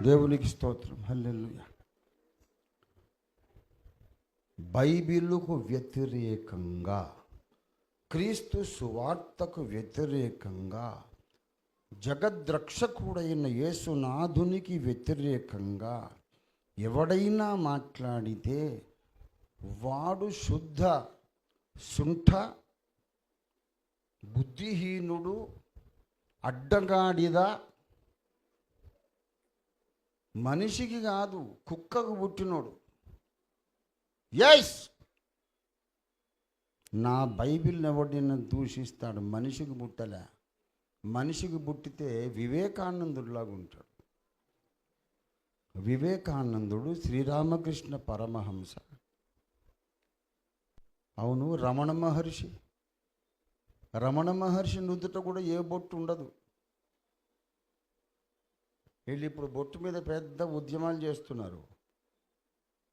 దేవునికి స్తోత్రం. హల్లెల్లుయ బైబిలుకు వ్యతిరేకంగా క్రీస్తు సువార్తకు వ్యతిరేకంగా జగద్రక్షకుడైన యేసునాథునికి వ్యతిరేకంగా ఎవడైనా మాట్లాడితే వాడు శుద్ధ శుంఠ బుద్ధిహీనుడు అడ్డగాడిద మనిషికి కాదు కుక్కకు పుట్టినోడు. ఎస్ నా బైబిల్ని ఎవడిన దూషిస్తాడు? మనిషికి పుట్టలే. మనిషికి పుట్టితే వివేకానందుడిలాగా ఉంటాడు. వివేకానందుడు శ్రీరామకృష్ణ పరమహంస. అవును రమణ మహర్షి. రమణ మహర్షి నుదుట కూడా ఏ బొట్టు ఉండదు. వీళ్ళు ఇప్పుడు బొట్టు మీద పెద్ద ఉద్యమాలు చేస్తున్నారు.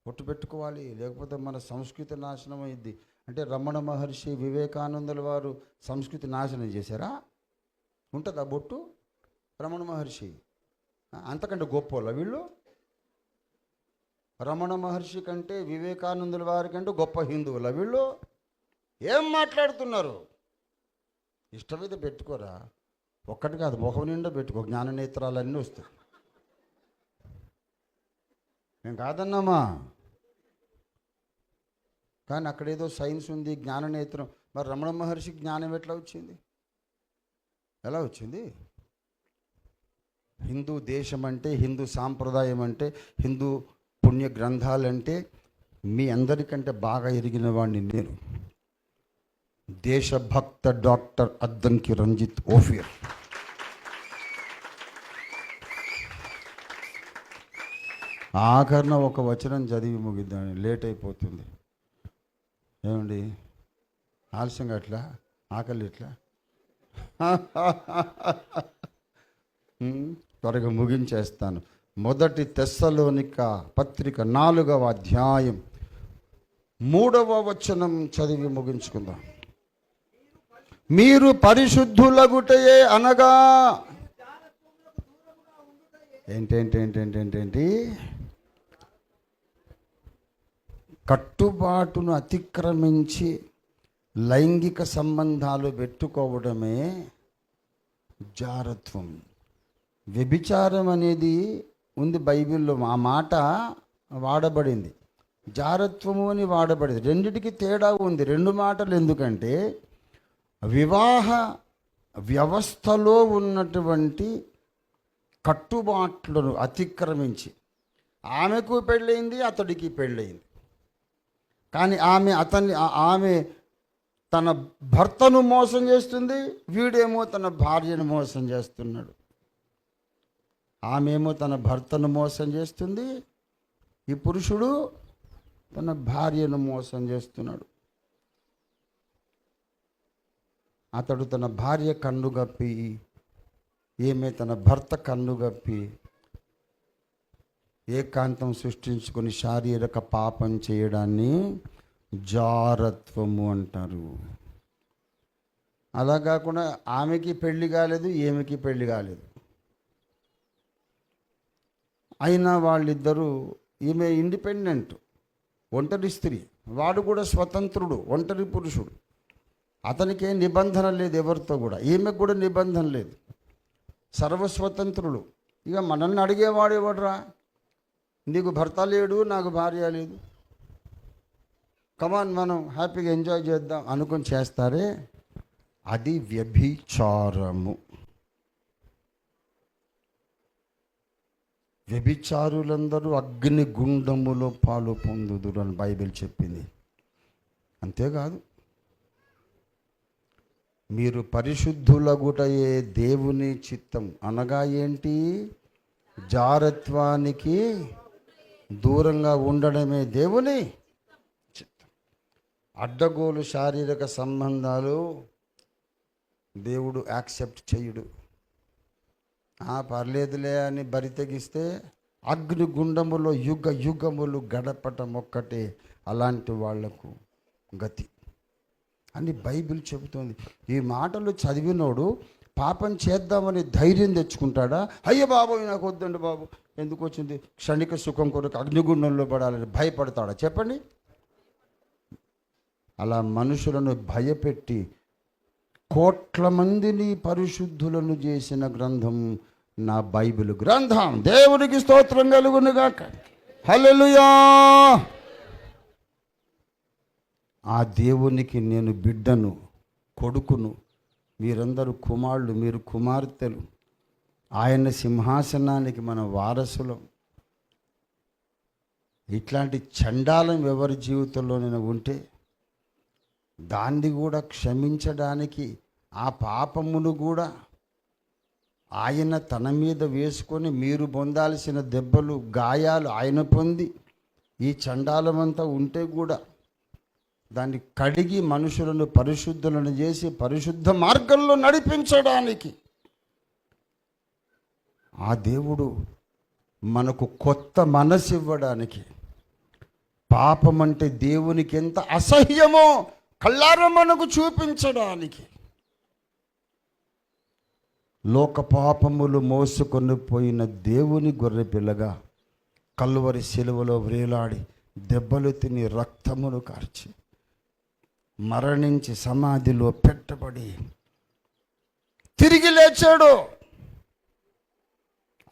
బొట్టు పెట్టుకోవాలి లేకపోతే మన సంస్కృతి నాశనం అయింది అంటే రమణ మహర్షి వివేకానందుల వారు సంస్కృతి నాశనం చేశారా? ఉంటుందా బొట్టు? రమణ మహర్షి. అంతకంటే గొప్పోళ్ళ వీళ్ళు? రమణ మహర్షి కంటే వివేకానందుల వారి కంటే గొప్ప హిందువుల వీళ్ళు? ఏం మాట్లాడుతున్నారు? ఇష్టమైతే పెట్టుకోరా. ఒక్కటి కాదు ముఖం నిండా పెట్టుకో జ్ఞాన నేత్రాలన్నీ వస్తాయి. నేను కాదన్నామా కానీ అక్కడ ఏదో సైన్స్ ఉంది జ్ఞాన నేత్రం. మరి రమణ మహర్షి జ్ఞానం ఎట్లా వచ్చింది? ఎలా వచ్చింది? హిందూ దేశం అంటే హిందూ సాంప్రదాయం అంటే హిందూ పుణ్య గ్రంథాలంటే మీ అందరికంటే బాగా ఎరిగిన వాడిని నేను. దేశభక్త డాక్టర్ అద్దంకి రంజిత్ ఓఫియర్. ఆఖరణ ఒక వచనం చదివి ముగిద్దాం లేట్ అయిపోతుంది. ఏమండి? ఆలస్యంగా అట్లా ఆకలి ఎట్లా? త్వరగా ముగించేస్తాను. మొదటి తెస్సలోనిక పత్రిక నాలుగవ అధ్యాయం మూడవ వచనం చదివి ముగించుకుందాం. మీరు పరిశుద్ధులగుటయే అనగా ఏంటేంటి కట్టుబాటును అతిక్రమించి లైంగిక సంబంధాలు పెట్టుకోవడమే జారత్వం. వ్యభిచారం అనేది ఉంది బైబిల్లో. ఆ మాట వాడబడింది. జారత్వము అని వాడబడింది. రెండిటికి తేడా ఉంది. రెండు మాటలు ఎందుకంటే వివాహ వ్యవస్థలో ఉన్నటువంటి కట్టుబాట్లను అతిక్రమించి. ఆమెకు పెళ్ళయింది అతడికి పెళ్ళయింది. కానీ ఆమె అతన్ని ఆమె తన భర్తను మోసం చేస్తుంది వీడేమో తన భార్యను మోసం చేస్తున్నాడు. ఆమెమో తన భర్తను మోసం చేస్తుంది ఈ పురుషుడు తన భార్యను మోసం చేస్తున్నాడు. అతడు తన భార్య కన్ను గప్పి ఈమె తన భర్త కన్ను గప్పి ఏకాంతం సృష్టించుకొని శారీరక పాపం చేయడాన్ని జారత్వము అంటారు. అలా కాకుండా ఆమెకి పెళ్ళి కాలేదు ఈమెకి పెళ్ళి కాలేదు. అయినా వాళ్ళిద్దరూ ఈమె ఇండిపెండెంట్ ఒంటరి స్త్రీ. వాడు కూడా స్వతంత్రుడు ఒంటరి పురుషుడు. అతనికి ఏ నిబంధన లేదు ఎవరితో కూడా. ఈమెకు కూడా నిబంధన లేదు. సర్వస్వతంత్రులు ఇక మనల్ని అడిగేవాడు ఎవడరా? నీకు భర్త లేడు నాకు భార్య లేదు. కమాన్ మనం హ్యాపీగా ఎంజాయ్ చేద్దాం అనుకొని చేస్తారే అది వ్యభిచారము. వ్యభిచారులందరూ అగ్ని గుండములో పాలు పొందుదురు అని బైబిల్ చెప్పింది. అంతేకాదు మీరు పరిశుద్ధులగుటయే దేవుని చిత్తం అనగా ఏంటి? జారత్వానికి దూరంగా ఉండడమే దేవుని చిత్తం. అడ్డగోలు శారీరక సంబంధాలు దేవుడు యాక్సెప్ట్ చేయుడు. ఆ పర్లేదులే అని బరి తెగిస్తే యుగ యుగములు గడపటం ఒక్కటే అలాంటి వాళ్ళకు గతి అని బైబిల్ చెబుతోంది. ఈ మాటలు చదివినోడు పాపం చేద్దామని ధైర్యం తెచ్చుకుంటాడా? అయ్యో బాబు నాకు వద్దండి బాబు. ఎందుకు వచ్చింది క్షణిక సుఖం కొరకు అగ్నిగుండంలో పడాలని భయపడతాడా? చెప్పండి. అలా మనుషులను భయపెట్టి కోట్ల మందిని పరిశుద్ధులను చేసిన గ్రంథం నా బైబిల్ గ్రంథం. దేవునికి స్తోత్రం కలుగునుగాక. హల్లెలూయా! ఆ దేవునికి నేను బిడ్డను కొడుకును మీరందరూ కుమారులు మీరు కుమార్తెలు. ఆయన సింహాసనానికి మన వారసులం. ఇట్లాంటి చండాలం ఎవరి జీవితంలోనైనా ఉంటే దాన్ని కూడా క్షమించడానికి ఆ పాపమును కూడా ఆయన తన మీద వేసుకొని మీరు పొందాల్సిన దెబ్బలు గాయాలు ఆయన పొంది ఈ చండాలమంతా ఉంటే కూడా దాన్ని కడిగి మనుషులను పరిశుద్ధులను చేసి పరిశుద్ధ మార్గంలో నడిపించడానికి ఆ దేవుడు మనకు కొత్త మనసు ఇవ్వడానికి పాపం అంటే దేవునికి ఎంత అసహ్యమో కళ్ళారా మనకు చూపించడానికి లోక పాపములు మోసుకొని పోయిన దేవుని గొర్రె పిల్లగా కల్వరి శిలువలో వ్రేలాడి దెబ్బలు తిని రక్తమును కార్చి మరణించి సమాధిలో పెట్టబడి తిరిగి లేచాడు.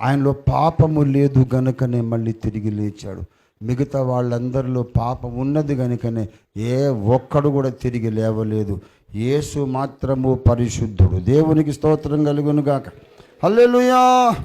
ఆయనలో పాపము లేదు గనుకనే మళ్ళీ తిరిగి లేచాడు. మిగతా వాళ్ళందరిలో పాపం ఉన్నది గనుకనే ఏ ఒక్కడు కూడా తిరిగి లేవలేదు. యేసు మాత్రము పరిశుద్ధుడు. దేవునికి స్తోత్రం కలుగునుగాక. హల్లెలూయా!